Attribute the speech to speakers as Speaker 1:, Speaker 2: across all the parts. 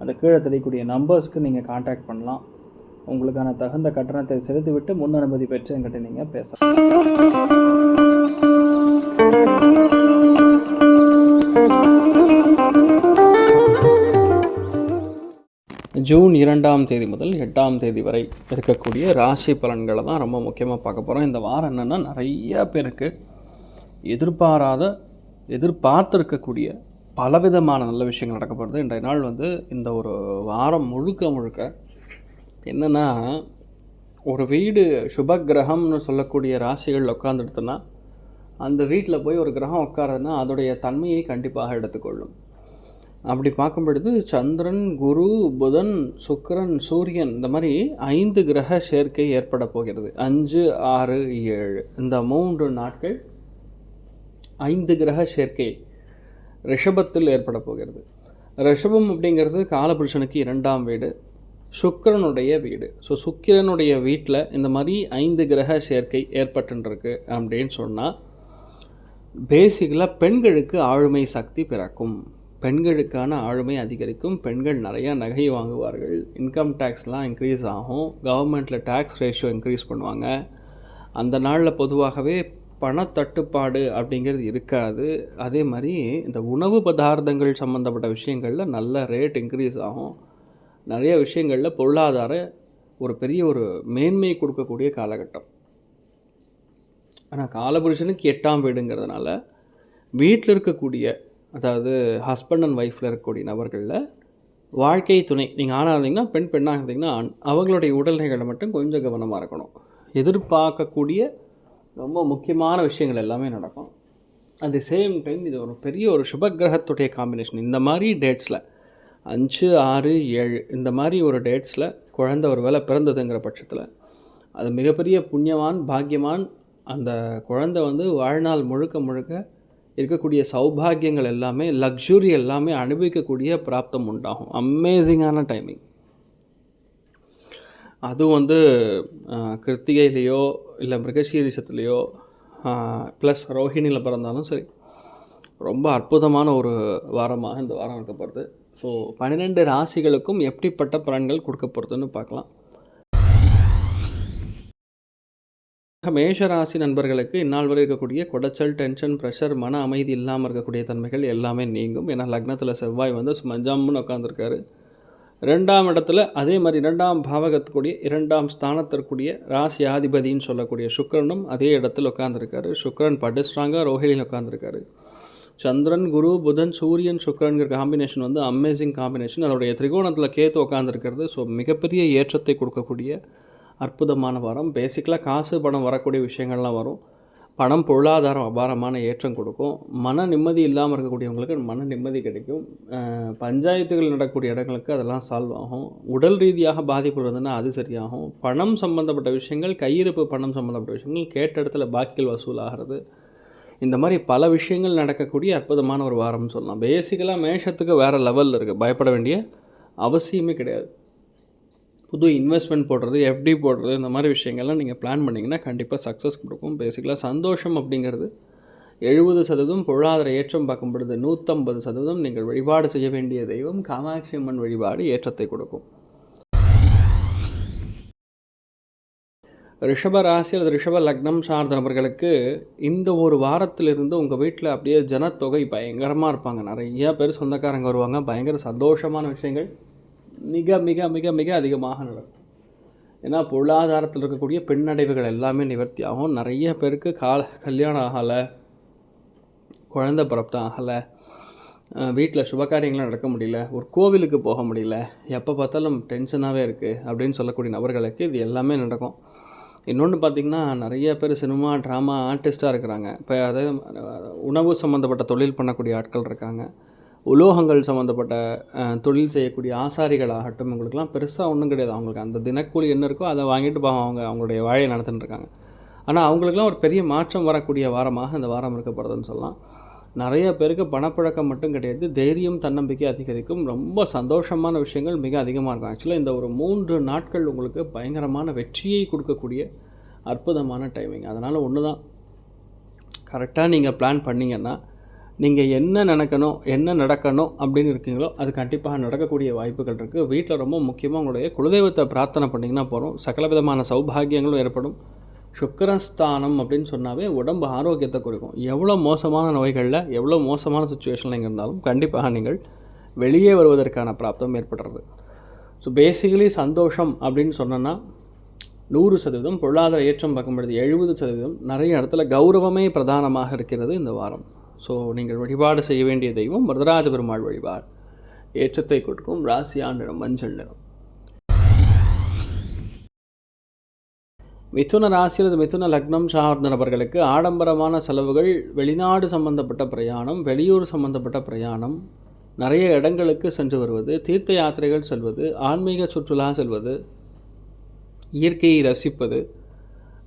Speaker 1: அந்த கீழே தெரியக்கூடிய நம்பர்ஸ்க்கு நீங்கள் காண்டாக்ட் பண்ணலாம். உங்களுக்கான தகுந்த கட்டணத்தை செலுத்திவிட்டு முன் அனுமதி பெற்று என்கிட்ட நீங்கள் பேசலாம். ஜூன் இரண்டாம் தேதி முதல் எட்டாம் தேதி வரை இருக்கக்கூடிய ராசி பலன்களை தான் ரொம்ப முக்கியமாக பார்க்க போகிறோம் இந்த வாரம் என்னென்னா நிறைய பேருக்கு எதிர்பாராத எதிர்பார்த்துருக்கக்கூடிய பலவிதமான நல்ல விஷயங்கள் நடக்க போகிறது இன்றைய நாள் வந்து இந்த ஒரு வாரம் முழுக்க முழுக்க என்னென்னா ஒரு வீடு சுப கிரகம்னு சொல்லக்கூடிய ராசிகளில் உட்காந்துடுத்துன்னா அந்த வீட்டில் போய் ஒரு கிரகம் உட்காருன்னா அதோடைய தன்மையை கண்டிப்பாக எடுத்துக்கொள்ளும். அப்படி பார்க்கும் பொழுது சந்திரன் குரு புதன் சுக்கிரன் சூரியன் இந்த மாதிரி ஐந்து கிரக சேர்க்கை ஏற்பட போகிறது. அஞ்சு ஆறு ஏழு. இந்த மூன்று நாட்கள் ஐந்து கிரக சேர்க்கை ரிஷபத்தில் ஏற்பட போகிறது. ரிஷபம் அப்படிங்கிறது காலபுருஷனுக்கு இரண்டாம் வீடு சுக்கிரனுடைய வீடு. ஸோ சுக்கிரனுடைய வீட்டில் இந்த மாதிரி ஐந்து கிரக சேர்க்கை ஏற்பட்டுருக்கு அப்படின்னு சொன்னால் பேசிக்கலாக பெண்களுக்கு ஆளுமை சக்தி பிறக்கும். பெண்களுக்கான ஆளுமை அதிகரிக்கும். பெண்கள் நிறையா நகை வாங்குவார்கள். இன்கம் டேக்ஸ்லாம் இன்க்ரீஸ் ஆகும். கவர்மெண்ட்டில் டேக்ஸ் ரேஷியோ இன்க்ரீஸ் பண்ணுவாங்க. அந்த நாளில் பொதுவாகவே பணத்தட்டுப்பாடு அப்படிங்கிறது இருக்காது. அதே மாதிரி இந்த உணவு பதார்த்தங்கள் சம்மந்தப்பட்ட விஷயங்களில் நல்ல ரேட் இன்க்ரீஸ் ஆகும். நிறைய விஷயங்களில் பொருளாதார ஒரு பெரிய ஒரு மேன்மை கொடுக்கக்கூடிய காலகட்டம். ஆனால் காலபுருஷனுக்கு எட்டாம் வீடுங்கிறதுனால வீட்டில் இருக்கக்கூடிய அதாவது ஹஸ்பண்ட் அண்ட் ஒய்ஃபில் இருக்கக்கூடிய நபர்களில் வாழ்க்கை துணை நீங்கள் ஆணாக இருந்தீங்கன்னா பெண் பெண்ணாக இருந்தீங்கன்னா அவங்களுடைய உடல்நிலைகளை மட்டும் கொஞ்சம் கவனமாக இருக்கணும். எதிர்பார்க்கக்கூடிய ரொம்ப முக்கியமான விஷயங்கள் எல்லாமே நடக்கும். அட் தி சேம் டைம் இது ஒரு பெரிய ஒரு சுபகிரகத்துடைய காம்பினேஷன் இந்த மாதிரி டேட்ஸில் அஞ்சு ஆறு ஏழு இந்த மாதிரி ஒரு டேட்ஸில் குழந்த ஒரு வேலை பிறந்ததுங்கிற பட்சத்தில் அது மிகப்பெரிய புண்ணியவான் பாக்கியவான் அந்த குழந்தை வந்து வாழ்நாள் முழுக்க முழுக்க இருக்கக்கூடிய சௌபாகியங்கள் எல்லாமே லக்ஸுரி எல்லாமே அனுபவிக்கக்கூடிய பிராப்தம் உண்டாகும். அமேசிங்கான டைமிங் அதுவும் வந்து கிருத்திகையிலேயோ இல்லை மிருகசீரிசத்துலேயோ ப்ளஸ் ரோஹிணியில் பிறந்தாலும் சரி ரொம்ப அற்புதமான ஒரு வாரமாக இந்த வாரம் இருக்க போகிறது ஸோ பன்னிரெண்டு ராசிகளுக்கும் எப்படிப்பட்ட பலன்கள் கொடுக்க போகிறதுன்னு பார்க்கலாம். மேஷ ராசி நண்பர்களுக்கு இந்நாள் வரை இருக்கக்கூடிய குடைச்சல் டென்ஷன் ப்ரெஷர் மன அமைதி இல்லாமல் இருக்கக்கூடிய தன்மைகள் எல்லாமே நீங்கும். ஏன்னா லக்னத்தில் செவ்வாய் வந்து மஞ்சாம்னு உட்காந்துருக்காரு ரெண்டாம் இடத்துல அதே மாதிரி இரண்டாம் பாவகத்துக்கூடிய இரண்டாம் ஸ்தானத்திற்குரிய ராசி ஆதிபதின்னு சொல்லக்கூடிய சுக்கரனும் அதே இடத்துல உட்காந்துருக்காரு சுக்கரன் படிஸ்ட்ராங்காக ரோஹிணியில் உட்காந்துருக்காரு சந்திரன் குரு புதன் சூரியன் சுக்கரன்கிற காம்பினேஷன் வந்து அமேசிங் காம்பினேஷன் அதோடைய திரிகோணத்தில் கேத்து உட்காந்துருக்கிறது ஸோ மிகப்பெரிய ஏற்றத்தை கொடுக்கக்கூடிய அற்புதமான வாரம். பேசிக்கலாக காசு பணம் வரக்கூடிய விஷயங்கள்லாம் வரும். பணம் பொருளாதாரம் அபாரமான ஏற்றம் கொடுக்கும். மன நிம்மதி இல்லாமல் இருக்கக்கூடியவங்களுக்கு மன நிம்மதி கிடைக்கும். பஞ்சாயத்துகள் நடக்கக்கூடிய இடங்களுக்கு அதெல்லாம் சால்வ் ஆகும். உடல் ரீதியாக பாதிப்பு இருந்ததுன்னா அது சரியாகும். பணம் சம்மந்தப்பட்ட விஷயங்கள் கையிருப்பு பணம் சம்மந்தப்பட்ட விஷயங்கள் கேட்ட இடத்துல பாக்கிகள் வசூலாகிறது. இந்த மாதிரி பல விஷயங்கள் நடக்கக்கூடிய அற்புதமான ஒரு வாரம்னு சொல்லலாம். பேசிக்கலாக மேஷத்துக்கு வேறு லெவலில் இருக்குது பயப்பட வேண்டிய அவசியமே கிடையாது. புது இன்வெஸ்ட்மெண்ட் போடுறது எஃப்டி போடுறது இந்த மாதிரி விஷயங்கள்லாம் நீங்கள் பிளான் பண்ணிங்கன்னா கண்டிப்பாக சக்ஸஸ் கொடுக்கும். பேசிக்கலாக சந்தோஷம் அப்படிங்கிறது எழுபது சதவீதம் பொருளாதார ஏற்றம் பார்க்கும் பொழுது நூற்றம்பது சதவீதம் நீங்கள் வழிபாடு செய்ய வேண்டிய தெய்வம் காமாட்சி அம்மன் வழிபாடு ஏற்றத்தை கொடுக்கும். ரிஷப ராசி அல்லது ரிஷப லக்னம் சார்ந்த நபர்களுக்கு இந்த ஒரு வாரத்திலிருந்து உங்கள் வீட்டில் அப்படியே ஜனத்தொகை பயங்கரமாக இருப்பாங்க. நிறைய பேர் சொந்தக்காரங்க வருவாங்க. பயங்கர சந்தோஷமான விஷயங்கள். மிக மிக மிக மிக அதிகமாக நடக்கும் ஏன்னா பொருளாதாரத்தில் இருக்கக்கூடிய பின்னடைவுகள் எல்லாமே நிவர்த்தி ஆகும். நிறைய பேருக்கு கால கல்யாணம் ஆகலை குழந்த பிறப்பு ஆகலை வீட்டில் சுபகாரியங்களும் நடக்க முடியல ஒரு கோவிலுக்கு போக முடியல எப்போ பார்த்தாலும் டென்ஷனாகவே இருக்குது அப்படின்னு சொல்லக்கூடிய நபர்களுக்கு இது எல்லாமே நடக்கும். இன்னொன்று பார்த்திங்கன்னா நிறைய பேர் சினிமா ட்ராமா ஆர்டிஸ்ட்டாக இருக்கிறாங்க. இப்போ அதாவது உணவு சம்மந்தப்பட்ட தொழில் பண்ணக்கூடிய ஆட்கள் இருக்காங்க. உலோகங்கள் சம்மந்தப்பட்ட தொழில் செய்யக்கூடிய ஆசாரிகளாகட்டும் உங்களுக்குலாம் பெருசாக ஒன்றும் கிடையாது. அவங்களுக்கு அந்த தினக்கூலி என்ன இருக்கோ அதை வாங்கிட்டு பாவம் அவங்க அவங்களுடைய வாழையை நடத்திட்டு இருக்காங்க. ஆனால் அவங்களுக்குலாம் ஒரு பெரிய மாற்றம் வரக்கூடிய வாரமாக இந்த வாரம் இருக்கப்படுதுன்னு சொல்லலாம். நிறைய பேருக்கு பணப்பழக்கம் மட்டும் கிடையாது. தைரியம் தன்னம்பிக்கை அதிகரிக்கும். ரொம்ப சந்தோஷமான விஷயங்கள் மிக அதிகமாக இருக்கும். ஆக்சுவலாக இந்த ஒரு மூன்று நாட்கள் உங்களுக்கு பயங்கரமான வெற்றியை கொடுக்கக்கூடிய அற்புதமான டைமிங் அதனால் ஒன்று தான் கரெக்டாக நீங்கள் பிளான் பண்ணீங்கன்னா நீங்கள் என்ன நினைக்கணும் என்ன நடக்கணும் அப்படின்னு இருக்கீங்களோ அது கண்டிப்பாக நடக்கக்கூடிய வாய்ப்புகள் இருக்குது வீட்டில் ரொம்ப முக்கியமாக உங்களுடைய குலதெய்வத்தை பிரார்த்தனை பண்ணிங்கன்னா போகிறோம் சகல விதமான சௌபாகியங்களும் ஏற்படும். சுக்கரஸ்தானம் அப்படின்னு சொன்னாவே உடம்பு ஆரோக்கியத்தை குறிக்கும். எவ்வளோ மோசமான நோய்களில் எவ்வளோ மோசமான சுச்சுவேஷனில் இங்கே இருந்தாலும் கண்டிப்பாக நீங்கள் வெளியே வருவதற்கான பிராப்தம் ஏற்படுறது. ஸோ பேசிக்கலி சந்தோஷம் அப்படின்னு சொன்னோன்னா நூறு சதவீதம் பொருளாதார ஏற்றம் பார்க்கும்பொழுது எழுபது சதவீதம் நிறைய இடத்துல கௌரவமே பிரதானமாக இருக்கிறது இந்த வாரம். ஸோ நீங்கள் வழிபாடு செய்ய வேண்டிய தெய்வம் வரதராஜ பெருமாள் வழிபாடு. ஏற்றத்தை கொடுக்கும் ராசியா நிறம் மஞ்சள் நிறம். மிதுன ராசி அல்லது மிதுன லக்னம் சார்ந்த நபர்களுக்கு ஆடம்பரமான செலவுகள் வெளிநாடு சம்பந்தப்பட்ட பிரயாணம் வெளியூர் சம்பந்தப்பட்ட பிரயாணம் நிறைய இடங்களுக்கு சென்று வருவது தீர்த்த யாத்திரைகள் செல்வது ஆன்மீக சுற்றுலா செல்வது இயற்கையை ரசிப்பது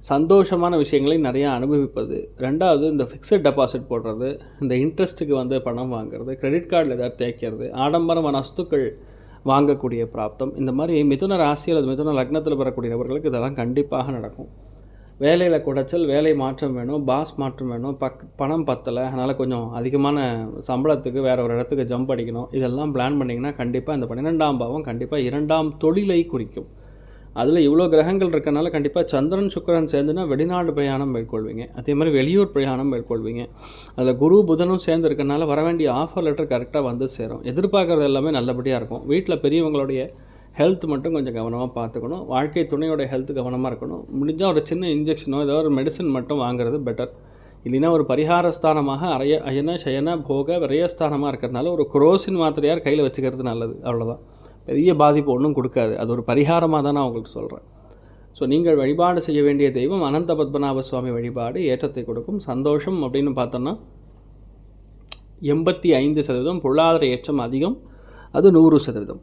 Speaker 1: சந்தோஷமான விஷயங்களை நிறையா அனுபவிப்பது. ரெண்டாவது இந்த ஃபிக்ஸட் டெபாசிட் போடுறது இந்த இன்ட்ரெஸ்ட்டுக்கு வந்து பணம் வாங்குறது கிரெடிட் கார்டில் ஏதாவது தேய்க்கிறது ஆடம்பரமான வஸ்துக்கள் வாங்கக்கூடிய பிராப்தம். இந்த மாதிரி மிதுன ராசி அல்லது மிதுன லக்னத்தில் பெறக்கூடிய நபர்களுக்கு இதெல்லாம் கண்டிப்பாக நடக்கும். வேலையில் குடைச்சல் வேலை மாற்றம் வேணும் பாஸ் மாற்றம் வேணும் பக் பணம் பத்தலை அதனால் கொஞ்சம் அதிகமான சம்பளத்துக்கு வேறு ஒரு இடத்துக்கு ஜம்ப் அடிக்கணும். இதெல்லாம் பிளான் பண்ணிங்கன்னா கண்டிப்பாக இந்த பன்னிரெண்டாம் பாவம் கண்டிப்பாக இரண்டாம் தொழிலை குறிக்கும். அதில் இவ்வளோ கிரகங்கள் இருக்கனால கண்டிப்பாக சந்திரன் சுக்கரன் சேர்ந்துனா வெளிநாடு பிரயாணம் மேற்கொள்வீங்க. அதே மாதிரி வெளியூர் பிரயாணம் மேற்கொள்வீங்க. அதில் குரு புதனும் சேர்ந்து இருக்கனால வர வேண்டிய ஆஃபர் லெட்டர் கரெக்டாக வந்து சேரும். எதிர்பார்க்குறது எல்லாமே நல்லபடியாக இருக்கும். வீட்டில் பெரியவங்களுடைய ஹெல்த் மட்டும் கொஞ்சம் கவனமாக பார்த்துக்கணும். வாழ்க்கை துணையோட ஹெல்த் கவனமாக இருக்கணும். முடிஞ்சால் ஒரு சின்ன இன்ஜெக்ஷனோ ஏதோ ஒரு மெடிசன் மட்டும் வாங்குறது பெட்டர் இல்லைன்னா ஒரு பரிகாரஸ்தானமாக அரைய அயன சயன போக விரயஸ்தானமாக இருக்கிறதுனால ஒரு குரோசின் மாத்திரையார் கையில் வச்சுக்கிறது நல்லது. அவ்வளோதான் பெரிய பாதிப்பு ஒன்றும் கொடுக்காது. அது ஒரு பரிகாரமாக தான் நான் உங்களுக்கு சொல்கிறேன் ஸோ நீங்கள் வழிபாடு செய்ய வேண்டிய தெய்வம் அனந்த பத்மநாப சுவாமி வழிபாடு ஏற்றத்தை கொடுக்கும் சந்தோஷம் அப்படின்னு பார்த்தோன்னா எண்பத்தி ஐந்து சதவீதம் பொருளாதார ஏற்றம் அதிகம் அது நூறு சதவீதம்.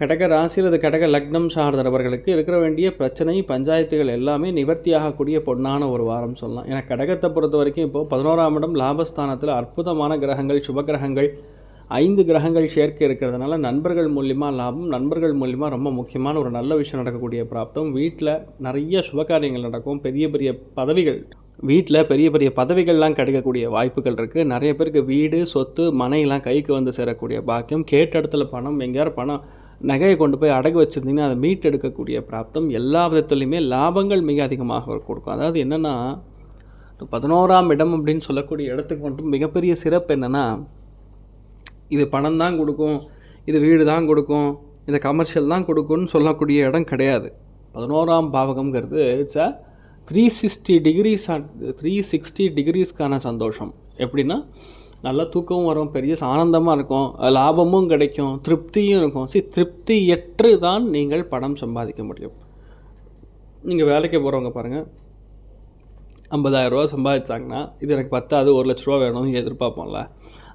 Speaker 1: கடக ராசி அல்லது கடக லக்னம் சார்ந்தவர்களுக்கு இருக்கிற வேண்டிய பிரச்சனை பஞ்சாயத்துகள் எல்லாமே நிவர்த்தியாகக்கூடிய பொன்னான ஒரு வாரம் சொல்லலாம். ஏன்னா கடகத்தை பொறுத்த வரைக்கும் இப்போது பதினோராம் இடம் லாபஸ்தானத்தில் அற்புதமான கிரகங்கள் சுப கிரகங்கள் ஐந்து கிரகங்கள் சேர்க்கை இருக்கிறதுனால நண்பர்கள் மூலியமாக லாபம் நண்பர்கள் மூலியமாக ரொம்ப முக்கியமான ஒரு நல்ல விஷயம் நடக்கக்கூடிய பிராப்தம். வீட்டில் நிறைய சுபகாரியங்கள் நடக்கும். பெரிய பெரிய பதவிகள் வீட்டில் பெரிய பெரிய பதவிகள்லாம் கிடைக்கக்கூடிய வாய்ப்புகள் இருக்குது நிறைய பேருக்கு வீடு சொத்து மனையெல்லாம் கைக்கு வந்து சேரக்கூடிய பாக்கியம். கேட்ட இடத்துல பணம் எங்கேயாவது பணம் நகையை கொண்டு போய் அடகு வச்சுருந்தீங்கன்னா அதை மீட் எடுக்கக்கூடிய பிராப்தம் எல்லா விதத்துலையுமே லாபங்கள் மிக அதிகமாக கொடுக்கும். அதாவது என்னென்னா பதினோராம் இடம் அப்படின்னு சொல்லக்கூடிய இடத்துக்கு மட்டும் மிகப்பெரிய சிறப்பு என்னென்னா இது பணம் தான் கொடுக்கும் இது வீடு தான் கொடுக்கும் இந்த கமர்ஷியல் தான் கொடுக்கும்னு சொல்லக்கூடிய இடம் கிடையாது. பதினோராம் பாவகம்ங்கிறது it's a three sixty degrees three sixty டிகிரிஸ்க்கான சந்தோஷம். எப்படின்னா நல்லா தூக்கமும் வரும் பெரிய ஆனந்தமாக இருக்கும் லாபமும் கிடைக்கும் திருப்தியும் இருக்கும். சி திருப்தியற்று தான் நீங்கள் பணம் சம்பாதிக்க முடியும். நீங்கள் வேலைக்கு போகிறவங்க பாருங்கள் ஐம்பதாயிரரூவா சம்பாதிச்சாங்கன்னா இது எனக்கு பத்தாது ஒரு லட்ச ரூபா வேணும்னு எதிர்பார்ப்போம்ல.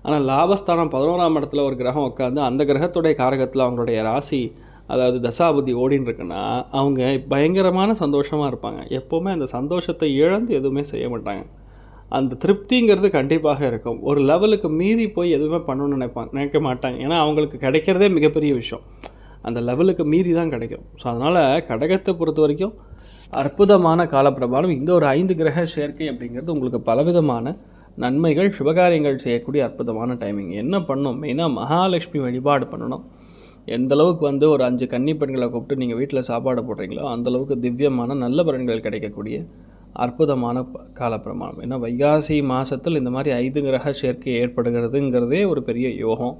Speaker 1: ஆனால் லாபஸ்தானம் பதினோராம் இடத்துல ஒரு கிரகம் உட்காந்து அந்த கிரகத்துடைய காரகத்தில் அவங்களுடைய ராசி அதாவது தசாபுத்தி ஓடின்னு இருக்குன்னா அவங்க பயங்கரமான சந்தோஷமாக இருப்பாங்க. எப்போவுமே அந்த சந்தோஷத்தை இழந்து எதுவுமே செய்ய மாட்டாங்க. அந்த திருப்திங்கிறது கண்டிப்பாக இருக்கும். ஒரு லெவலுக்கு மீறி போய் எதுவுமே பண்ணணும்னு நினைப்பாங்க நினைக்க மாட்டாங்க. ஏன்னா அவங்களுக்கு கிடைக்கிறதே மிகப்பெரிய விஷயம். அந்த லெவலுக்கு மீறி தான் கிடைக்கும். ஸோ அதனால் கடகத்தை பொறுத்த வரைக்கும் அற்புதமான காலப்பிரமாணம் இந்த ஒரு ஐந்து கிரக சேர்க்கை அப்படிங்கிறது உங்களுக்கு பலவிதமான நன்மைகள் சுபகாரியங்கள் செய்யக்கூடிய அற்புதமான டைமிங் என்ன பண்ணணும்? மெயினாக மகாலட்சுமி வழிபாடு பண்ணணும். எந்த அளவுக்கு வந்து ஒரு அஞ்சு கன்னி பெண்களை கூப்பிட்டு நீங்கள் வீட்டில் சாப்பாடு போடுறீங்களோ அந்தளவுக்கு திவ்யமான நல்ல பலன்கள் கிடைக்கக்கூடிய அற்புதமான காலப்பிரமாணம். ஏன்னா வைகாசி மாதத்தில் இந்த மாதிரி ஐந்து கிரக சேர்க்கை ஏற்படுகிறதுங்கிறதே ஒரு பெரிய யோகம்.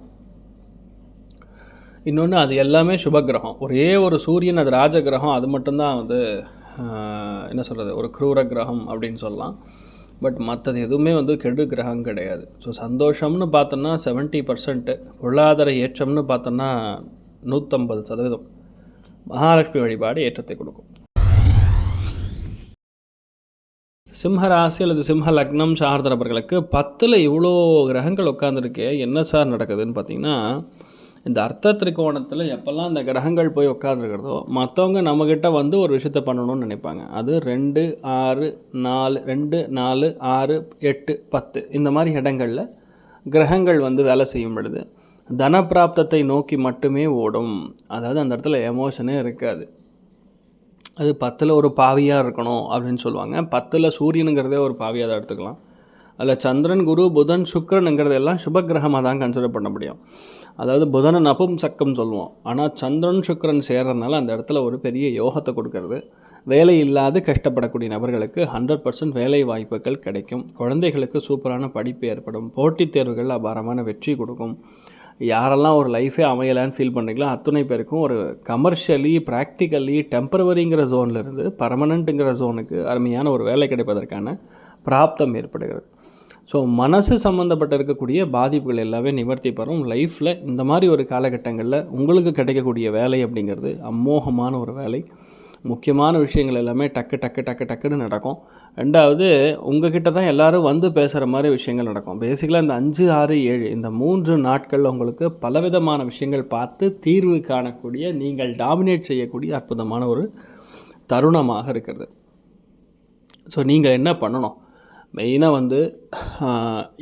Speaker 1: இன்னொன்று அது எல்லாமே சுப கிரகம் ஒரே ஒரு சூரியன் அது ராஜ கிரகம் அது மட்டும்தான் வந்து என்ன சொல்கிறது ஒரு க்ரூர கிரகம் அப்படின்னு சொல்லலாம். பட் மற்றது எதுவுமே வந்து கெடு கிரகம் கிடையாது. ஸோ சந்தோஷம்னு பார்த்தோன்னா செவன்ட்டி பர்சன்ட்டு பொருளாதார ஏற்றம்னு பார்த்தோன்னா நூற்றம்பது சதவீதம். மகாலட்சுமி வழிபாடு ஏற்றத்தை கொடுக்கும். சிம்ம ராசி அல்லது சிம்ம லக்னம் சார்ந்தவர்களுக்கு பத்தில் இவ்வளோ கிரகங்கள் உட்காந்துருக்கே என்ன சார் நடக்குதுன்னு பார்த்தீங்கன்னா இந்த அர்த்த திரிகோணத்தில் எப்போல்லாம் இந்த கிரகங்கள் போய் உட்காந்துருக்கிறதோ மற்றவங்க நம்மக்கிட்ட வந்து ஒரு விஷயத்த பண்ணணும்னு நினைப்பாங்க. அது ரெண்டு ஆறு நாலு ரெண்டு நாலு ஆறு எட்டு பத்து. இந்த மாதிரி இடங்களில் கிரகங்கள் வந்து வேலை செய்யும் பொழுது தனப்பிராப்தத்தை நோக்கி மட்டுமே ஓடும். அதாவது அந்த இடத்துல எமோஷனே இருக்காது. அது பத்தில் ஒரு பாவியாக இருக்கணும் அப்படின்னு சொல்லுவாங்க. பத்தில் சூரியனுங்கிறதே ஒரு பாவியாக தான் எடுத்துக்கலாம். அதில் சந்திரன் குரு புதன் சுக்கிரனுங்கிறதெல்லாம் சுபகிரகமாக தான் கன்சிடர் பண்ண முடியும். அதாவது புதனை நபும் சக்கம் சொல்லுவோம். ஆனால் சந்திரன் சுக்கரன் சேர்றதுனால அந்த இடத்துல ஒரு பெரிய யோகத்தை கொடுக்கறது. வேலை இல்லாது கஷ்டப்படக்கூடிய நபர்களுக்கு ஹண்ட்ரட் பர்சன்ட் வேலை வாய்ப்புகள் கிடைக்கும். குழந்தைகளுக்கு சூப்பரான படிப்பு ஏற்படும். போட்டித் தேர்வுகள் அபாரமான வெற்றி கொடுக்கும். யாரெல்லாம் ஒரு லைஃபே அமையலான்னு ஃபீல் பண்ணுறீங்களோ அத்துணை பேருக்கும் ஒரு கமர்ஷியலி ப்ராக்டிக்கலி டெம்பரவரிங்கிற ஜோன்லேருந்து பர்மனண்ட்டுங்கிற ஜோனுக்கு அருமையான ஒரு வேலை கிடைப்பதற்கான பிராப்தம் ஏற்படுகிறது. ஸோ மனசு சம்மந்தப்பட்ட இருக்கக்கூடிய பாதிப்புகள் எல்லாமே நிவர்த்தி பெறும். லைஃப்பில் இந்த மாதிரி ஒரு காலகட்டங்களில் உங்களுக்கு கிடைக்கக்கூடிய வேலை அப்படிங்கிறது அமோகமான ஒரு வேலை. முக்கியமான விஷயங்கள் எல்லாமே டக்கு டக்கு டக்கு டக்குன்னு நடக்கும். ரெண்டாவது உங்ககிட்ட தான் எல்லோரும் வந்து பேசுகிற மாதிரி விஷயங்கள் நடக்கும். பேசிக்கலாக இந்த அஞ்சு ஆறு ஏழு இந்த மூன்று நாட்களில் உங்களுக்கு பலவிதமான விஷயங்கள் பார்த்து தீர்வு காணக்கூடிய நீங்கள் டாமினேட் செய்யக்கூடிய அற்புதமான ஒரு தருணமாக இருக்கிறது. ஸோ நீங்கள் என்ன பண்ணணும்? மெயினாக வந்து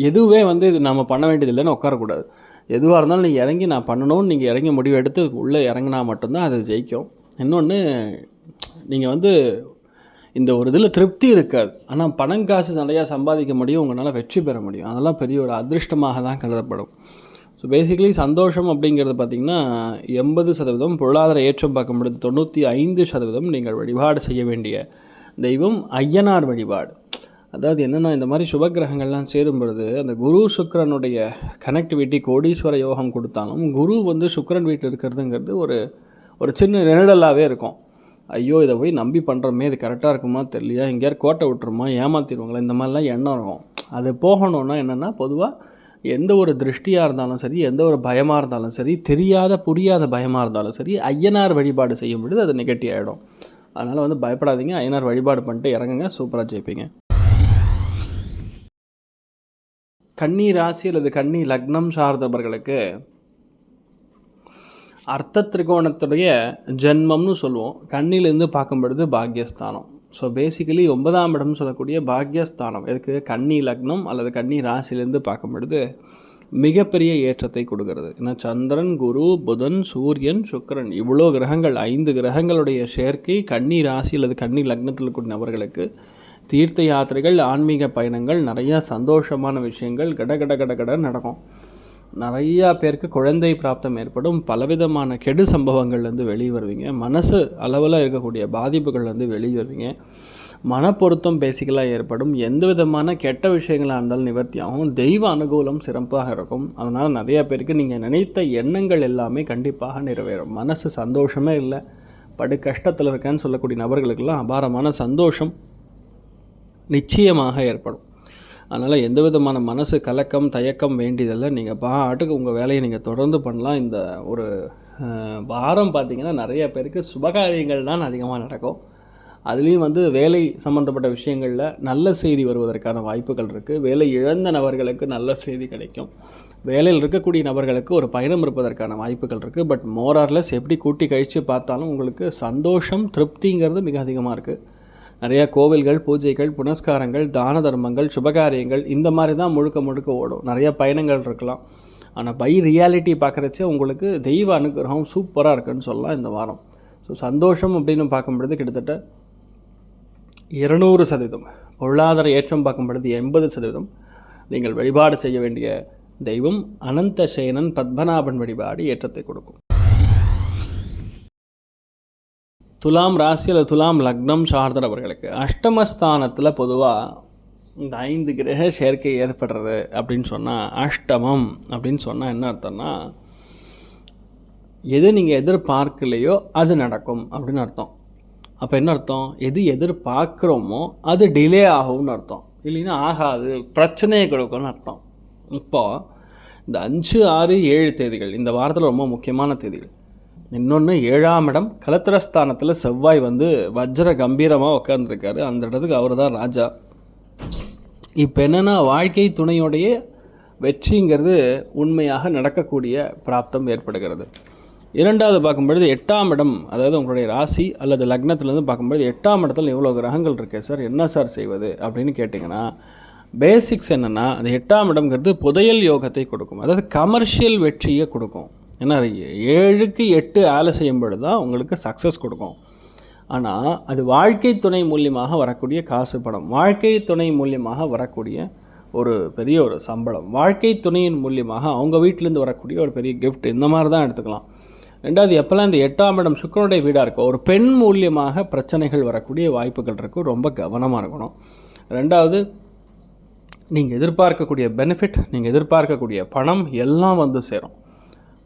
Speaker 1: எதுவே வந்து இது நம்ம பண்ண வேண்டியதில்லைன்னு உட்காரக்கூடாது. எதுவாக இருந்தாலும் நீங்கள் இறங்கி நான் பண்ணணும்னு நீங்கள் இறங்கி முடிவு எடுத்து உள்ளே இறங்கினா மட்டும்தான் அது ஜெயிக்கும். இன்னொன்று நீங்கள் வந்து இந்த ஒரு இதில் திருப்தி இருக்காது. ஆனால் பணம் காசு நிறையா சம்பாதிக்க முடியும் உங்களால் வெற்றி பெற முடியும். அதெல்லாம் பெரிய ஒரு அதிர்ஷ்டமாக தான் கருதப்படும். ஸோ பேசிக்கலி சந்தோஷம் அப்படிங்கிறது பார்த்திங்கன்னா எண்பது சதவீதம் பொருளாதார ஏற்றம் பார்க்கும்பொழுது தொண்ணூற்றி ஐந்து சதவீதம் நீங்கள் வழிபாடு செய்ய வேண்டிய தெய்வம் ஐயனார் வழிபாடு. அதாவது என்னென்னா இந்த மாதிரி சுபக்கிரகங்கள்லாம் சேரும் பொழுது அந்த குரு சுக்கரனுடைய கனெக்டிவிட்டி கோடீஸ்வர யோகம் கொடுத்தாலும் குரு வந்து சுக்கிரன் வீட்டில் இருக்கிறதுங்கிறது ஒரு ஒரு சின்ன நிழலாகவே இருக்கும். ஐயோ இதை போய் நம்பி பண்ணுறோமே இது கரெக்டாக இருக்குமா தெரியலையா? எங்கேயாவது கோட்டை விட்டுருமா? ஏமாத்திடுவாங்களா? இந்த மாதிரிலாம் எண்ணம் இருக்கும். அது போகணுன்னா என்னென்னா பொதுவாக எந்த ஒரு திருஷ்டியாக இருந்தாலும் சரி எந்த ஒரு பயமாக இருந்தாலும் சரி தெரியாத புரியாத பயமாக இருந்தாலும் சரி ஐயனார் வழிபாடு செய்யும் பொழுது அது நெகட்டிவ் ஆகிடும் அதனால் வந்து பயப்படாதீங்க. ஐயனார் வழிபாடு பண்ணிட்டு இறங்குங்க. சூப்பராக ஜெயிப்பீங்க. கன்னி ராசி அல்லது கன்னி லக்னம் சார்ந்தவர்களுக்கு அர்த்த திரிகோணத்துடைய ஜென்மம்னு சொல்லுவோம். கண்ணிலேருந்து பார்க்கும் பொழுது பாக்யஸ்தானம். ஸோ பேசிக்கலி ஒன்பதாம் இடம்னு சொல்லக்கூடிய பாக்யஸ்தானம். இதுக்கு கன்னி லக்னம் அல்லது கன்னி ராசியிலேருந்து பார்க்கும் பொழுது மிகப்பெரிய ஏற்றத்தை கொடுக்கிறது. ஏன்னா சந்திரன் குரு புதன் சூரியன் சுக்கிரன் இவ்வளோ கிரகங்கள் ஐந்து கிரகங்களுடைய சேர்க்கை கன்னி ராசி அல்லது கன்னி லக்னத்தில் கூடிய நபர்களுக்கு தீர்த்த யாத்திரைகள் ஆன்மீக பயணங்கள் நிறையா சந்தோஷமான விஷயங்கள் கட கட கட கட நடக்கும். நிறையா பேருக்கு குழந்தை பிராப்தம் ஏற்படும். பலவிதமான கெடு சம்பவங்கள்லேருந்து வெளியே வருவீங்க. மனசு அளவில் இருக்கக்கூடிய பாதிப்புகள்லேருந்து வெளியே வருவீங்க. மனப்பொருத்தம் பேசிக்கலாக ஏற்படும். எந்த விதமான கெட்ட விஷயங்களாக இருந்தாலும் நிவர்த்தி ஆகும். தெய்வ அனுகூலம் சிறப்பாக இருக்கும். அதனால் நிறையா பேருக்கு நீங்கள் நினைத்த எண்ணங்கள் எல்லாமே கண்டிப்பாக நிறைவேறும். மனசு சந்தோஷமே இல்லை. படு கஷ்டத்தில் இருக்கேன்னு சொல்லக்கூடிய நபர்களுக்கெல்லாம் அபாரமான சந்தோஷம் நிச்சயமாக ஏற்படும். அதனால் எந்த விதமான மனசு கலக்கம் தயக்கம் வேண்டியதில்லை. நீங்கள் பாட்டுக்கு உங்கள் வேலையை நீங்கள் தொடர்ந்து பண்ணலாம். இந்த ஒரு வாரம் பார்த்திங்கன்னா நிறைய பேருக்கு சுபகாரியங்கள் தான் அதிகமாக நடக்கும். அதுலேயும் வந்து வேலை சம்மந்தப்பட்ட விஷயங்களில் நல்ல செய்தி வருவதற்கான வாய்ப்புகள் இருக்குது வேலை இழந்த நபர்களுக்கு நல்ல செய்தி கிடைக்கும். வேலையில் இருக்கக்கூடிய நபர்களுக்கு ஒரு பயணம் இருப்பதற்கான வாய்ப்புகள் இருக்குது பட் மோரார்லெஸ் எப்படி கூட்டி கழித்து பார்த்தாலும் உங்களுக்கு சந்தோஷம் திருப்திங்கிறது மிக அதிகமாக இருக்குது நிறையா கோவில்கள் பூஜைகள் புனஸ்காரங்கள் தான தர்மங்கள் சுபகாரியங்கள் இந்த மாதிரி தான் முழுக்க முழுக்க ஓடும். நிறைய பயணங்கள் இருக்கலாம். ஆனால் பை ரியாலிட்டி பார்க்குறச்சே உங்களுக்கு தெய்வ அனுகிரகம் சூப்பராக இருக்குன்னு சொல்லலாம் இந்த வாரம். ஸோ சந்தோஷம் அப்படின்னு பார்க்கும்பொழுது கிட்டத்தட்ட இருநூறு சதவீதம் பொருளாதார ஏற்றம் பார்க்கும்பொழுது எண்பது சதவீதம் நீங்கள் வழிபாடு செய்ய வேண்டிய தெய்வம் அனந்த சேனன் பத்மநாபன் வழிபாடு ஏற்றத்தை கொடுக்கும். துலாம் ராசி அல்லது துலாம் லக்னம் சார்ந்தவர்களுக்கு அஷ்டமஸ்தானத்தில் பொதுவாக இந்த ஐந்து கிரக சேர்க்கை ஏற்படுறது அப்படின்னு சொன்னால் அஷ்டமம் அப்படின்னு சொன்னால் என்ன அர்த்தம்னா எது நீங்கள் எதிர்பார்க்கலையோ அது நடக்கும் அப்படின்னு அர்த்தம். அப்போ என்ன அர்த்தம்? எது எதிர்பார்க்குறோமோ அது டிலே ஆகும்னு அர்த்தம். இல்லைன்னா ஆகாது பிரச்சனையை கொடுக்கும்னு அர்த்தம். இப்போது இந்த அஞ்சு ஆறு ஏழு தேதிகள் இந்த வாரத்தில் ரொம்ப முக்கியமான தேதிகள். இன்னொன்று ஏழாம் இடம் கலத்திரஸ்தானத்தில் செவ்வாய் வந்து வஜ்ர கம்பீரமாக உட்காந்துருக்காரு அந்த இடத்துக்கு அவர் தான் ராஜா. இப்போ என்னென்னா வாழ்க்கை துணையோடைய வெற்றிங்கிறது உண்மையாக நடக்கக்கூடிய பிராப்தம் ஏற்படுகிறது. இரண்டாவது பார்க்கும்பொழுது எட்டாம் இடம் அதாவது உங்களுடைய ராசி அல்லது லக்னத்திலேருந்து பார்க்கும்பொழுது எட்டாம் இடத்துல எவ்வளோ கிரகங்கள் இருக்குது சார் என்ன சார் செய்வது அப்படின்னு கேட்டிங்கன்னா பேசிக்ஸ் என்னென்னா அந்த எட்டாம் இடம்ங்கிறது புதையல் யோகத்தை கொடுக்கும். அதாவது கமர்ஷியல் வெற்றியை கொடுக்கும். ஏன்னா ஏழுக்கு எட்டு வேலை செய்யும்பொழுது தான் உங்களுக்கு சக்ஸஸ் கொடுக்கும். ஆனால் அது வாழ்க்கை துணை மூலியமாக வரக்கூடிய காசு படம் வாழ்க்கை துணை மூலியமாக வரக்கூடிய ஒரு பெரிய ஒரு சம்பளம். வாழ்க்கை துணையின் மூலியமாக அவங்க வீட்டிலேருந்து வரக்கூடிய ஒரு பெரிய கிஃப்ட் இந்த மாதிரி தான் எடுத்துக்கலாம். ரெண்டாவது எப்போல்லாம் இந்த எட்டாம் இடம் சுக்கரனுடைய வீடாக இருக்கோ ஒரு பெண் மூலியமாக பிரச்சனைகள் வரக்கூடிய வாய்ப்புகள் இருக்கும் ரொம்ப கவனமாக இருக்கணும். ரெண்டாவது நீங்கள் எதிர்பார்க்கக்கூடிய பெனிஃபிட் நீங்கள் எதிர்பார்க்கக்கூடிய பணம் எல்லாம் வந்து சேரும்.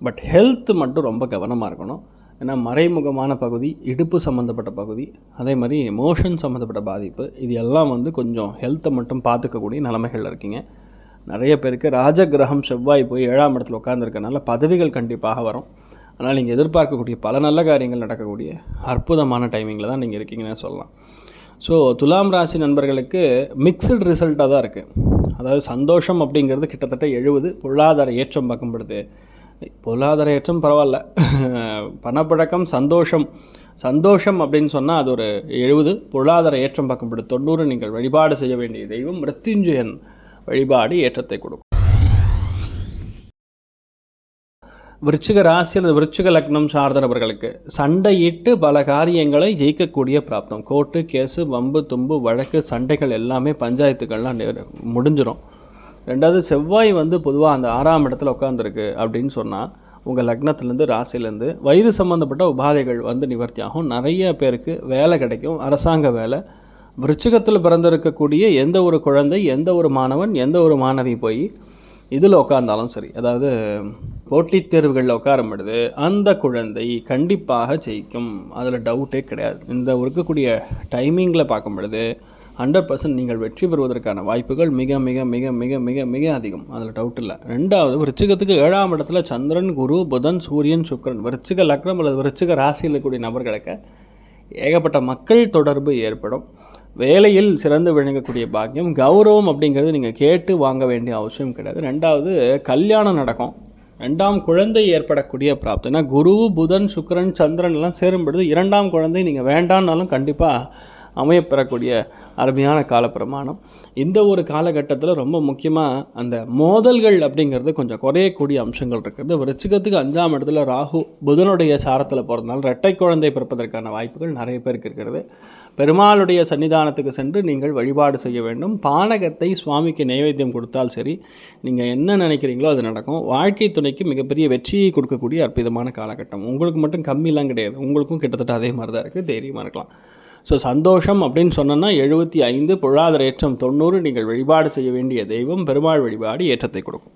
Speaker 1: பட் ஹெல்த் மட்டும் ரொம்ப கவனமாக இருக்கணும். ஏன்னா மறைமுகமான பகுதி இடுப்பு சம்மந்தப்பட்ட பகுதி அதே மாதிரி எமோஷன் சம்மந்தப்பட்ட பாதிப்பு இது எல்லாம் வந்து கொஞ்சம் ஹெல்த்தை மட்டும் பார்த்துக்கக்கூடிய நிலைமைகள் இருக்கீங்க. நிறைய பேருக்கு ராஜகிரகம் செவ்வாய் போய் ஏழாம் இடத்துல உட்காந்துருக்கனால பதவிகள் கண்டிப்பாக வரும். ஆனால் நீங்கள் எதிர்பார்க்கக்கூடிய பல நல்ல காரியங்கள் நடக்கக்கூடிய அற்புதமான டைமிங்கில் தான் நீங்கள் இருக்கீங்கன்னு சொல்லலாம். ஸோ துலாம் ராசி நண்பர்களுக்கு மிக்சடு ரிசல்ட்டாக தான் இருக்குது அதாவது சந்தோஷம் அப்படிங்கிறது கிட்டத்தட்ட எழுபது பொருளாதார ஏற்றம் பார்க்கும் பொருளாதார ஏற்றம் பரவாயில்ல. பணப்பழக்கம் சந்தோஷம். சந்தோஷம் அப்படின்னு சொன்னால் அது ஒரு எழுபது. பொருளாதார ஏற்றம் பார்க்கும் தொண்ணூறு நீங்கள் வழிபாடு செய்ய வேண்டிய தெய்வம் மிருத்யுஞ்சயன். வழிபாடு ஏற்றத்தை கொடுக்கும். விருச்சிக ராசி அல்லது விருச்சிக லக்னம் சார்ந்தவர்களுக்கு சண்டையிட்டு பல காரியங்களை ஜெயிக்கக்கூடிய பிராப்தம். கோர்ட்டு கேஸு வம்பு தும்பு வழக்கு சண்டைகள் எல்லாமே பஞ்சாயத்துக்கள்லாம் முடிஞ்சிடும் ரெண்டாவது செவ்வாய் வந்து பொதுவாக அந்த ஆறாம் இடத்துல உட்காந்துருக்கு அப்படின்னு சொன்னால் உங்கள் லக்னத்துலேருந்து ராசிலேருந்து வயிறு சம்மந்தப்பட்ட உபாதைகள் வந்து நிவர்த்தியாகும். நிறைய பேருக்கு வேலை கிடைக்கும். அரசாங்க வேலை. விருச்சிகத்தில் பிறந்திருக்கக்கூடிய எந்த ஒரு குழந்தை எந்த ஒரு மாணவன் எந்த ஒரு மாணவி போய் இதில் உட்காந்தாலும் சரி அதாவது போட்டித் தேர்வுகளில் உட்காரப்படுது அந்த குழந்தை கண்டிப்பாக ஜெயிக்கும். அதில் டவுட்டே கிடையாது. இந்த இருக்கக்கூடிய டைமிங்கில் பார்க்கும் பொழுது ஹண்ட்ரட் பர்சன்ட் நீங்கள் வெற்றி பெறுவதற்கான வாய்ப்புகள் மிக மிக மிக மிக மிக மிக அதிகம். அதில் டவுட் இல்லை. ரெண்டாவது விருச்சிகத்துக்கு ஏழாம் இடத்துல சந்திரன் குரு புதன் சூரியன் சுக்கரன் விருச்சிக லக்னம் அல்லது விருச்சிக ராசியில் இருக்கக்கூடிய நபர்களுக்கு ஏகப்பட்ட மக்கள் தொடர்பு ஏற்படும். வேலையில் சிறந்து விளங்கக்கூடிய பாக்கியம் கௌரவம் அப்படிங்கிறது நீங்கள் கேட்டு வாங்க வேண்டிய அவசியம் கிடையாது. ரெண்டாவது கல்யாணம் நடக்கும். ரெண்டாம் குழந்தை ஏற்படக்கூடிய பிராப்தம். ஏன்னா குரு புதன் சுக்கிரன் சந்திரன் எல்லாம் சேரும் பொழுது இரண்டாம் குழந்தை நீங்கள் வேண்டான்னாலும் கண்டிப்பாக அமையப்பெறக்கூடிய அருமையான காலப்பிரமாணம். இந்த ஒரு காலகட்டத்தில் ரொம்ப முக்கியமாக அந்த மோதல்கள் அப்படிங்கிறது கொஞ்சம் குறையக்கூடிய அம்சங்கள் இருக்குது. விருச்சிகத்துக்கு அஞ்சாம் இடத்துல ராகு புதனுடைய சாரத்தில் பிறந்தனால இரட்டை குழந்தை பிறப்பதற்கான வாய்ப்புகள் நிறைய பேருக்கு இருக்கிறது பெருமாளுடைய சன்னிதானத்துக்கு சென்று நீங்கள் வழிபாடு செய்ய வேண்டும். பானகத்தை சுவாமிக்கு நைவேத்தியம் கொடுத்தால் சரி நீங்கள் என்ன நினைக்கிறீங்களோ அது நடக்கும். வாழ்க்கை துணைக்கு மிகப்பெரிய வெற்றியை கொடுக்கக்கூடிய அற்புதமான காலகட்டம். உங்களுக்கு மட்டும் கம்மிலாம் கிடையாது. உங்களுக்கும் கிட்டத்தட்ட அதே மாதிரி தான் இருக்குது தைரியமாக இருக்கலாம். ஸோ சந்தோஷம் அப்படின்னு சொன்னோன்னா எழுபத்தி ஐந்து பொருளாதார ஏற்றம் தொண்ணூறு நீங்கள் வழிபாடு செய்ய வேண்டிய தெய்வம் பெருமாள் வழிபாடு ஏற்றத்தை கொடுக்கும்.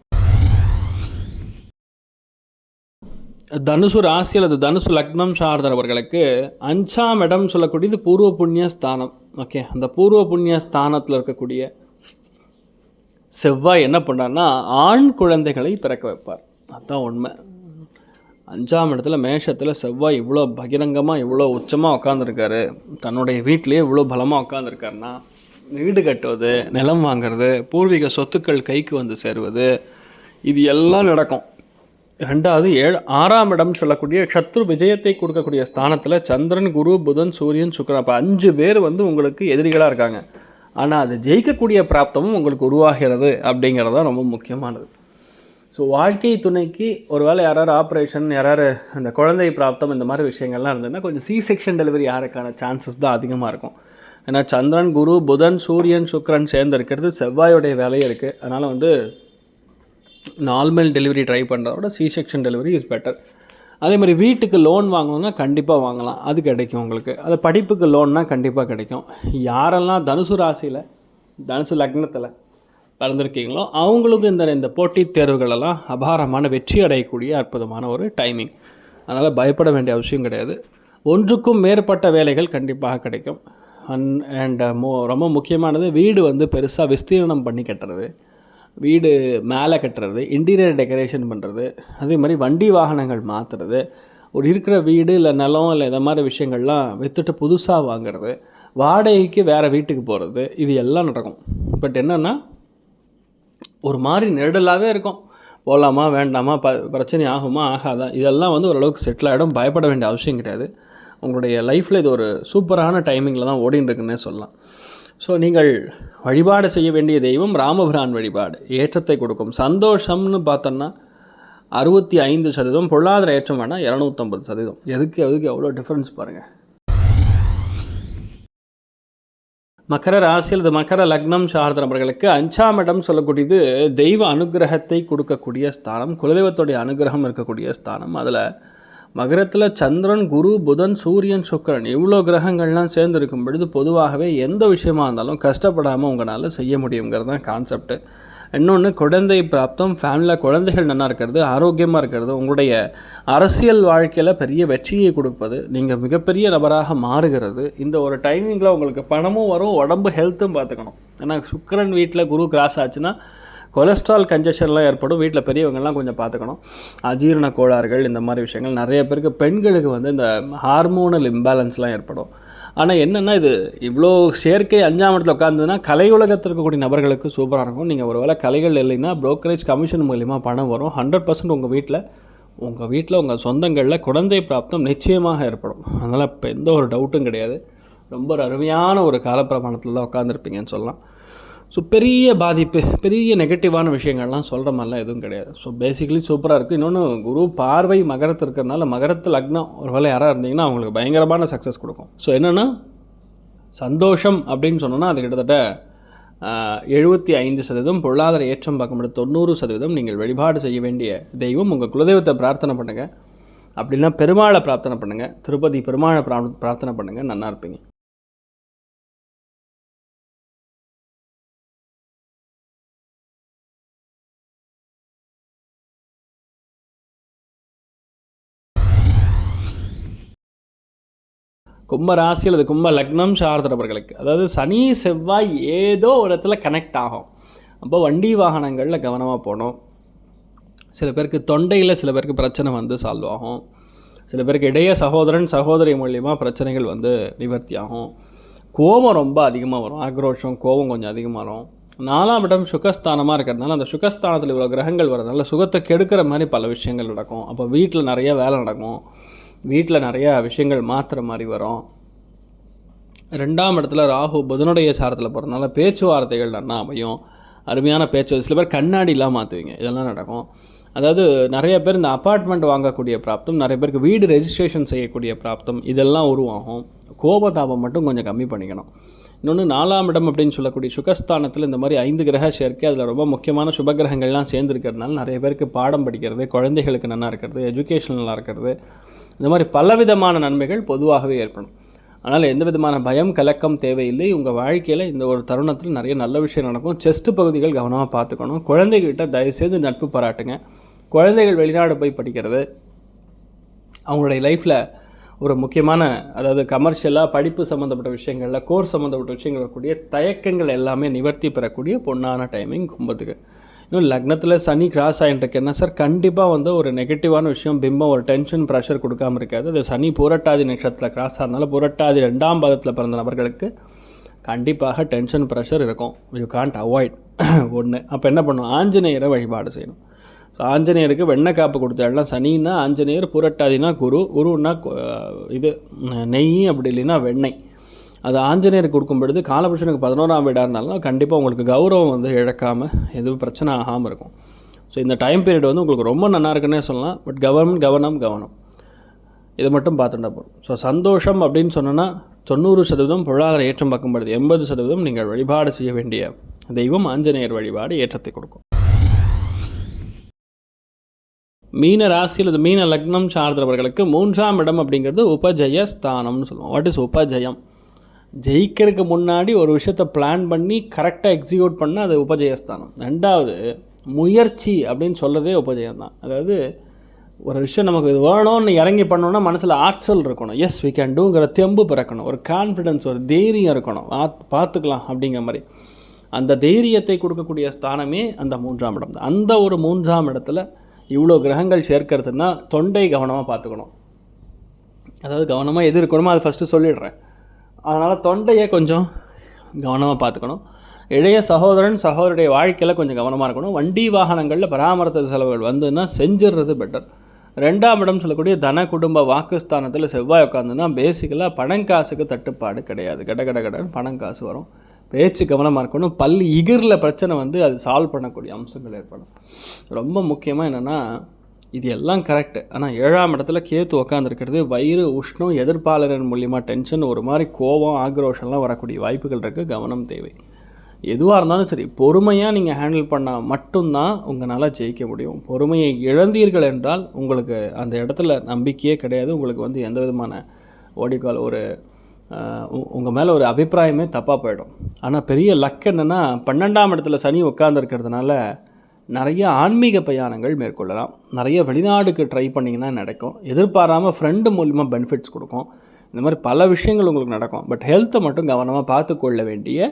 Speaker 1: தனுசு ராசி அல்லது தனுசு லக்னம் சார்ந்தவர்களுக்கு அஞ்சாம் இடம் சொல்லக்கூடியது பூர்வ புண்ணிய ஸ்தானம். ஓகே அந்த பூர்வ புண்ணிய ஸ்தானத்தில் இருக்கக்கூடிய செவ்வாய் என்ன பண்ணார்னா ஆண் குழந்தைகளை பிறக்க வைப்பார். அதுதான் உண்மை. அஞ்சாம் இடத்துல மேஷத்தில் செவ்வாய் இவ்வளோ பகிரங்கமாக இவ்வளோ உச்சமாக உட்காந்துருக்காரு தன்னுடைய வீட்டிலேயே இவ்வளோ பலமாக உட்காந்துருக்காருன்னா வீடு கட்டுவது நிலம் வாங்குறது பூர்வீக சொத்துக்கள் கைக்கு வந்து சேருவது இது எல்லாம் நடக்கும். ரெண்டாவது ஏழு ஆறாம் இடம் சொல்லக்கூடிய சத்ரு விஜயத்தை கொடுக்கக்கூடிய ஸ்தானத்தில் சந்திரன் குரு புதன் சூரியன் சுக்கரன். அப்போ அஞ்சு பேர் வந்து உங்களுக்கு எதிரிகளாக இருக்காங்க. ஆனால் அது ஜெயிக்கக்கூடிய பிராப்தமும் உங்களுக்கு உருவாகிறது அப்படிங்கிறது தான் ரொம்ப முக்கியமானது. ஸோ வாழ்க்கை துணைக்கு ஒருவேளை யாராவது ஆப்ரேஷன் யாராவது அந்த குழந்தை பிராப்தம் இந்த மாதிரி விஷயங்கள்லாம் இருந்ததுன்னா கொஞ்சம் சி செக்ஷன் டெலிவரி யாருக்கான சான்சஸ் தான் அதிகமாக இருக்கும். ஏன்னா சந்திரன் குரு புதன் சூரியன் சுக்ரன் சேர்ந்து இருக்கிறது செவ்வாயோடைய வேலையும் இருக்குது அதனால் வந்து நார்மல் டெலிவரி ட்ரை பண்ணுறதோட C section delivery is better அதே மாதிரி வீட்டுக்கு லோன் வாங்கணும்னா கண்டிப்பாக வாங்கலாம். அது கிடைக்கும் உங்களுக்கு. அது படிப்புக்கு லோன்னா கண்டிப்பாக கிடைக்கும். யாரெல்லாம் தனுசு ராசியில் தனுசு லக்னத்தில் வளர்ந்துருக்கீங்களோ அவங்களுக்கு இந்த இந்த போட்டித் தேர்வுகளெல்லாம் அபாரமான வெற்றி அடையக்கூடிய அற்புதமான ஒரு டைமிங் அதனால் பயப்பட வேண்டிய அவசியம் கிடையாது. ஒன்றுக்கும் மேற்பட்ட வேலைகள் கண்டிப்பாக கிடைக்கும். அன் அண்ட் மோ ரொம்ப முக்கியமானது வீடு வந்து பெருசாக விஸ்தீர்ணம் பண்ணி கட்டுறது. வீடு மேலே கட்டுறது இன்டீரியர் டெக்கரேஷன் பண்ணுறது அதே மாதிரி வண்டி வாகனங்கள் மாற்றுறது ஒரு இருக்கிற வீடு இல்லை நிலம் இல்லை இந்த மாதிரி விஷயங்கள்லாம் விற்றுட்டு புதுசாக வாங்குறது வாடகைக்கு வேறு வீட்டுக்கு போகிறது இது எல்லாம் நடக்கும். பட் என்னென்னா ஒரு மாதிரி நெருடலாகவே இருக்கும். போகலாமா வேண்டாமா ப பிரச்சனை ஆகுமா ஆகாதா? இதெல்லாம் வந்து ஓரளவுக்கு செட்டில் ஆகிடும் பயப்பட வேண்டிய அவசியம் கிடையாது. உங்களுடைய லைஃப்பில் இது ஒரு சூப்பரான டைமிங்கில் தான் ஓடின்னு இருக்குன்னே சொல்லலாம். ஸோ நீங்கள் வழிபாடு செய்ய வேண்டிய தெய்வம் ராமபிரான் வழிபாடு. ஏற்றத்தை கொடுக்கும். சந்தோஷம்னு பார்த்தோன்னா அறுபத்தி ஐந்து சதவீதம். பொருளாதார ஏற்றம் வேணால் இரநூத்தம்பது சதவீதம். எதுக்கு எதுக்கு எவ்வளோ டிஃப்ரென்ஸ் பாருங்கள் மகர ராசி அல்லது மகர லக்னம் சார்ந்த நபர்களுக்கு அஞ்சாம் இடம் சொல்லக்கூடியது தெய்வ அனுகிரகத்தை கொடுக்கக்கூடிய ஸ்தானம் குலதெய்வத்துடைய அனுகிரகம் இருக்கக்கூடிய ஸ்தானம். அதில் மகரத்தில் சந்திரன் குரு புதன் சூரியன் சுக்கிரன் இவ்வளோ கிரகங்கள்லாம் சேர்ந்துருக்கும் பொழுது பொதுவாகவே எந்த விஷயமா இருந்தாலும் கஷ்டப்படாமல் உங்களால் செய்ய முடியுங்கிறது தான் கான்செப்ட்டு இன்னொன்று குழந்தை பிராப்தம் ஃபேமிலியில் குழந்தைகள் நல்லா இருக்கிறது ஆரோக்கியமாக இருக்கிறது உங்களுடைய அரசியல் வாழ்க்கையில் பெரிய வெற்றியை கொடுப்பது நீங்கள் மிகப்பெரிய நபராக மாறுகிறது. இந்த ஒரு டைமிங்கில் உங்களுக்கு பணமும் வரும் உடம்பு ஹெல்த்தும் பார்த்துக்கணும். ஏன்னா சுக்கிரன் வீட்டில் குரு கிராஸ் ஆச்சுன்னா கொலஸ்ட்ரால் கன்ஜஷன்லாம் ஏற்படும் வீட்டில் பெரியவங்கள்லாம் கொஞ்சம் பார்த்துக்கணும். அஜீரண கோளாறுகள் இந்த மாதிரி விஷயங்கள் நிறைய பேருக்கு பெண்களுக்கு வந்து இந்த ஹார்மோனல் இம்பேலன்ஸ்லாம் ஏற்படும். ஆனால் என்னென்னா இது இவ்வளோ சேர்க்கை அஞ்சாம் இடத்துல உட்காந்துன்னா கலை உலகத்தில் இருக்கக்கூடிய நபர்களுக்கு சூப்பராக இருக்கும். நீங்கள் ஒருவேளை கலைகள் இல்லைன்னா ப்ரோக்கரேஜ் கமிஷன் மூலிமா பணம் வரும். ஹண்ட்ரட் பர்சன்ட் உங்கள் வீட்டில் உங்கள் வீட்டில் உங்கள் சொந்தங்களில் குழந்தை பிராப்தம் நிச்சயமாக ஏற்படும். அதனால் இப்போ எந்த ஒரு டவுட்டும் கிடையாது. ரொம்ப ஒரு அருமையான ஒரு காலப்பிரமாணத்தில் தான் உட்காந்துருப்பீங்கன்னு சொல்லலாம். ஸோ பெரிய பாதிப்பு பெரிய நெகட்டிவான விஷயங்கள்லாம் சொல்கிற மாதிரிலாம் எதுவும் கிடையாது. ஸோ பேசிக்கலி சூப்பராக இருக்குது இன்னொன்று குரு பார்வை மகரத்தில் இருக்கிறதுனால மகரத்து லக்னம் ஒரு வேலை யாராக இருந்தீங்கன்னா அவங்களுக்கு பயங்கரமான சக்ஸஸ் கொடுக்கும். ஸோ என்னென்னா சந்தோஷம் அப்படின்னு சொன்னோன்னா அது கிட்டத்தட்ட எழுபத்தி ஐந்து சதவீதம் பொருளாதார ஏற்றம் பார்க்கும்போது தொண்ணூறு சதவீதம் நீங்கள் வழிபாடு செய்ய வேண்டிய தெய்வம். உங்கள் குலதெய்வத்தை பிரார்த்தனை பண்ணுங்கள் அப்படின்னா பெருமாளை பிரார்த்தனை பண்ணுங்கள் திருப்பதி பெருமாளை பிரார்த்தனை பண்ணுங்கள் நல்லா இருப்பீங்க. கும்ப ராசி அல்லது கும்ப லக்னம் சார்ந்தவர்களுக்கு. அதாவது சனி செவ்வாய் ஏதோ ஒரு இடத்துல கனெக்ட் ஆகும். அப்போ வண்டி வாகனங்களில் கவனமாக போகணும். சில பேருக்கு தொண்டையில் சில பேருக்கு பிரச்சனை வந்து சால்வ் ஆகும். சில பேருக்கு இடையே சகோதரன் சகோதரி மூலியமாக பிரச்சனைகள் வந்து நிவர்த்தி ஆகும். கோபம் ரொம்ப அதிகமாக வரும். ஆக்ரோஷம் கோபம் கொஞ்சம் அதிகமாக வரும். நாலாம் இடம் சுகஸ்தானமாக இருக்கிறதுனால அந்த சுகஸ்தானத்தில் இவ்வளோ கிரகங்கள் வரதுனால சுகத்தை கெடுக்கிற மாதிரி பல விஷயங்கள் நடக்கும். அப்போ வீட்டில் நிறைய வேலை நடக்கும். வீட்டில் நிறையா விஷயங்கள் மாற்றுற மாதிரி வரும். ரெண்டாம் இடத்துல ராகு புதனுடைய சாரத்தில் போகிறதுனால பேச்சுவார்த்தைகள் நல்லா அமையும். அருமையான பேச்சு சில பேர் கண்ணாடிலாம் மாற்றுவீங்க இதெல்லாம் நடக்கும். அதாவது நிறைய பேர் இந்த அப்பார்ட்மெண்ட் வாங்கக்கூடிய பிராப்தம் நிறைய பேருக்கு வீடு ரெஜிஸ்ட்ரேஷன் செய்யக்கூடிய பிராப்தம் இதெல்லாம் உருவாகும். கோபதாபம் மட்டும் கொஞ்சம் கம்மி பண்ணிக்கணும். இன்னொன்று நாலாம் இடம் அப்படின்னு சொல்லக்கூடிய சுகஸ்தானத்தில் இந்த மாதிரி ஐந்து கிரக சேர்க்கை அதில் ரொம்ப முக்கியமான சுபகிரகங்கள்லாம் சேர்ந்துருக்கிறதுனால நிறைய பேருக்கு பாடம் படிக்கிறது குழந்தைகளுக்கு நல்லா இருக்கிறது எஜுகேஷன் நல்லா இருக்கிறது இந்த மாதிரி பலவிதமான நன்மைகள் பொதுவாகவே ஏற்படும். அதனால் எந்த விதமான பயம் கலக்கம் தேவையில்லை. உங்கள் வாழ்க்கையில் இந்த ஒரு தருணத்தில் நிறைய நல்ல விஷயம் நடக்கும். செஸ்ட் பகுதிகள் கவனமாக பார்த்துக்கணும். குழந்தைகிட்ட தயவுசெய்து நட்பு பாராட்டுங்க. குழந்தைகள் வெளிநாடு போய் படிக்கிறது. அவங்களுடைய லைஃப்பில் ஒரு முக்கியமான அதாவது கமர்ஷியலாக படிப்பு சம்மந்தப்பட்ட விஷயங்களில் கோர்ஸ் சம்மந்தப்பட்ட விஷயங்கள் இருக்கக்கூடிய தயக்கங்கள் எல்லாமே நிவர்த்தி பெறக்கூடிய பொன்னான டைமிங் கும்பத்துக்கு. இன்னும் லக்னத்தில் சனி கிராஸ் ஆகிட்டு என்ன சார்? கண்டிப்பாக வந்து ஒரு நெகட்டிவான விஷயம் பிம்பம் ஒரு டென்ஷன் ப்ரெஷர் கொடுக்காம இருக்காது. அது சனி புரட்டாதி நட்சத்திரத்தில் கிராஸ் ஆகிறதுனால புரட்டாதி ரெண்டாம் பாதத்தில் பிறந்த நபர்களுக்கு கண்டிப்பாக டென்ஷன் ப்ரெஷர் இருக்கும். யூ காண்ட் அவாய்ட் ஒன்று அப்போ என்ன பண்ணும்? ஆஞ்சநேயரை வழிபாடு செய்யணும். ஸோ ஆஞ்சநேயருக்கு வெண்ணெய் காப்பு கொடுத்தாடலாம் சனின்னா ஆஞ்சநேயர் புரட்டாதினா குரு குருன்னா இது நெய் அப்படி இல்லைன்னா வெண்ணெய். அது ஆஞ்சநேயருக்கு கொடுக்கும் பொழுது காலபுருஷனுக்கு பதினோராம் வீடாக இருந்தாலும் கண்டிப்பாக உங்களுக்கு கௌரவம் வந்து இழக்காமல் எதுவும் பிரச்சனை ஆகாமல் இருக்கும். ஸோ இந்த டைம் பீரியட் வந்து உங்களுக்கு ரொம்ப நல்லா இருக்குன்னே சொல்லலாம். பட் கவனம் கவனம் கவனம். இதை மட்டும் பார்த்துட்டா போகிறோம் ஸோ சந்தோஷம் அப்படின்னு சொன்னோன்னா தொண்ணூறு சதவீதம் பொருளாதார ஏற்றம் பார்க்கும்பொழுது எண்பது சதவீதம் நீங்கள் வழிபாடு செய்ய வேண்டிய தெய்வம் ஆஞ்சநேயர் வழிபாடு ஏற்றத்தை கொடுக்கும். மீன ராசி அல்லது மீன லக்னம் சார்ந்தவர்களுக்கு மூன்றாம் இடம் அப்படிங்கிறது உபஜய ஸ்தானம்னு சொல்லுவோம். வாட் இஸ் உபஜயம்? ஜெயிக்கிறதுக்கு முன்னாடி ஒரு விஷயத்த பிளான் பண்ணி கரெக்டாக எக்ஸிக்யூட் பண்ணால் அது உபஜயஸ்தானம். ரெண்டாவது முயற்சி அப்படின்னு சொல்கிறதே உபஜயம் தான் அதாவது ஒரு விஷயம் நமக்கு இது வேணும்னு இறங்கி பண்ணோன்னா மனசில் ஆற்றல் இருக்கணும். எஸ் வி கேன் டூங்கிற தெம்பு பிறக்கணும். ஒரு கான்ஃபிடென்ஸ் ஒரு தைரியம் இருக்கணும். பார்த்துக்கலாம் அப்படிங்கிற மாதிரி. அந்த தைரியத்தை கொடுக்கக்கூடிய ஸ்தானமே அந்த மூன்றாம் இடம். தான் அந்த ஒரு மூன்றாம் இடத்துல இவ்வளோ கிரகங்கள் சேர்க்கறதுன்னா தொண்டை கவனமாக பார்த்துக்கணும். அதாவது கவனமாக எது இருக்கணுமோ அதை ஃபஸ்ட்டு சொல்லிடுறேன். அதனால் தொண்டையை கொஞ்சம் கவனமாக பார்த்துக்கணும். இளைய சகோதரன் சகோதரருடைய வாழ்க்கையில் கொஞ்சம் கவனமாக இருக்கணும். வண்டி வாகனங்களில் பராமரித்த செலவுகள் வந்துன்னா செஞ்சிடுறது பெட்டர் ரெண்டாம் இடம் சொல்லக்கூடிய தன குடும்ப வாக்குஸ்தானத்தில் செவ்வாய் உட்காந்துன்னா பேசிக்கலாக பணம் காசுக்கு தட்டுப்பாடு கிடையாது. கட கட கடன் பணம் காசு வரும். பேச்சு கவனமாக இருக்கணும். பல் இகிரில் பிரச்சனை வந்து அது சால்வ் பண்ணக்கூடிய அம்சங்கள் ஏற்படும். ரொம்ப முக்கியமாக என்னென்னா இது எல்லாம் கரெக்டு ஆனால் ஏழாம் இடத்துல கேத்து உக்காந்துருக்கிறது வயிறு உஷ்ணம் எதிர்ப்பாளரின் மூலியமாக டென்ஷன் ஒரு மாதிரி கோபம் ஆக்ரோஷம்லாம் வரக்கூடிய வாய்ப்புகள் இருக்குது கவனம் தேவை. எதுவாக இருந்தாலும் சரி பொறுமையாக நீங்கள் ஹேண்டில் பண்ணால் மட்டும்தான் உங்களால் ஜெயிக்க முடியும். பொறுமையை இழந்தீர்கள் என்றால் உங்களுக்கு அந்த இடத்துல நம்பிக்கையே கிடையாது. உங்களுக்கு வந்து எந்த விதமான ஓடிக்கால் ஒரு உங்கள் மேலே ஒரு அபிப்பிராயமே தப்பாக போயிடும். ஆனால் பெரிய லக் என்னென்னா பன்னெண்டாம் இடத்துல சனி உட்காந்துருக்கிறதுனால நிறைய ஆன்மீக பிரயாணங்கள் மேற்கொள்ளலாம். நிறைய வெளிநாடுக்கு ட்ரை பண்ணிங்கன்னா நடக்கும். எதிர்பாராமல் ஃப்ரெண்டு மூலிமா பெனிஃபிட்ஸ் கொடுக்கும். இந்த மாதிரி பல விஷயங்கள் உங்களுக்கு நடக்கும். பட் ஹெல்த்தை மட்டும் கவனமாக பார்த்துக்கொள்ள வேண்டிய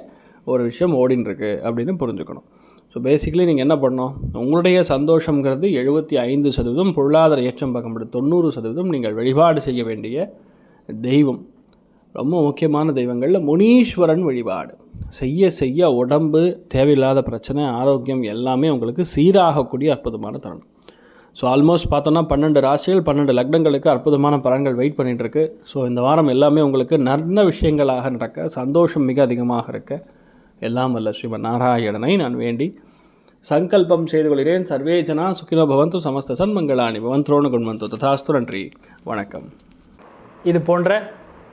Speaker 1: ஒரு விஷயம் ஓடின்னு இருக்கு அப்படின்னு புரிஞ்சுக்கணும். ஸோ பேசிக்கலி நீங்கள் என்ன பண்ணணும்? உங்களுடைய சந்தோஷங்கிறது எழுபத்தி ஐந்து சதவீதம் பொருளாதார ஏற்றம் பார்க்கும்போது தொண்ணூறு சதவீதம் நீங்கள் வழிபாடு செய்ய வேண்டிய தெய்வம். ரொம்ப முக்கியமான தெய்வங்களில் முனீஸ்வரன் வழிபாடு. செய்ய செய்ய உடம்பு தேவையில்லாத பிரச்சனை ஆரோக்கியம் எல்லாமே உங்களுக்கு சீராகக்கூடிய அற்புதமான தருணம். ஸோ ஆல்மோஸ்ட் பார்த்தோன்னா பன்னெண்டு ராசிகள் பன்னெண்டு லக்னங்களுக்கு அற்புதமான பலன்கள் வெயிட் பண்ணிகிட்ருக்கு இருக்கு ஸோ இந்த வாரம் எல்லாமே உங்களுக்கு நல்ல விஷயங்களாக நடக்க சந்தோஷம் மிக அதிகமாக இருக்க. எல்லாம் வல்ல ஸ்ரீமன் நாராயணனை நான் வேண்டி சங்கல்பம் செய்து கொள்கிறேன். சர்வேஜனா சுகினோ சுக்கினோ பவந்து சமஸ்த சன்மங்களாணி பவந்த்ரோணு குண்மந்தோ. ததாஸ்து நன்றி. வணக்கம்.
Speaker 2: இது போன்ற